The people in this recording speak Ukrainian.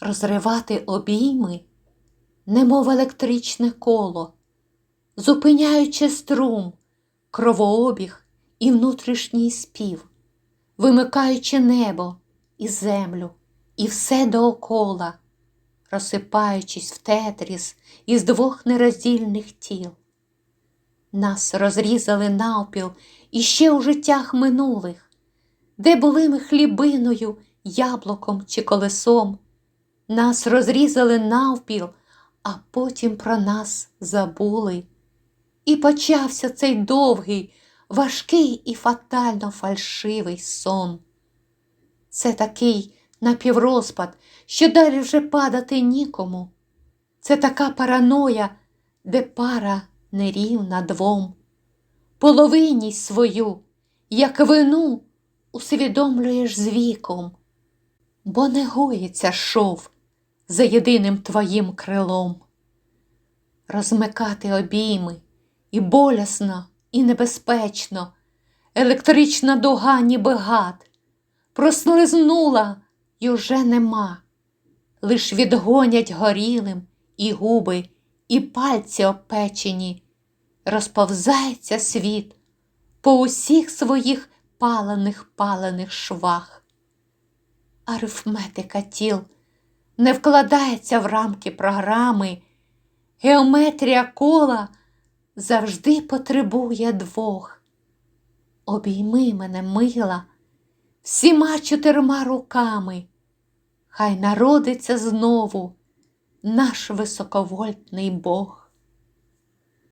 розривати обійми, немов електричне коло, зупиняючи струм, кровообіг і внутрішній спів, вимикаючи небо і землю, і все доокола, розсипаючись в тетріс із двох нероздільних тіл. Нас розрізали навпіл іще у життях минулих, де були ми хлібиною, яблуком чи колесом. Нас розрізали навпіл, а потім про нас забули. І почався цей довгий, важкий і фатально фальшивий сон. Це такий напіврозпад, що далі вже падати нікому. Це така параноя, де пара нерівна двом. Половинність свою, як вину, усвідомлюєш з віком, бо не гоїться шов за єдиним твоїм крилом. Розмикати обійми і болісно, і небезпечно, електрична дуга, ніби гад, прослизнула й уже нема, лиш відгонять горілим і губи, і пальці опечені, розповзається світ по усіх своїх палених палених швах. Арифметика тіл не вкладається в рамки програми, геометрія кола завжди потребує двох. Обійми мене, мила, всіма чотирма руками, хай народиться знову наш високовольтний Бог.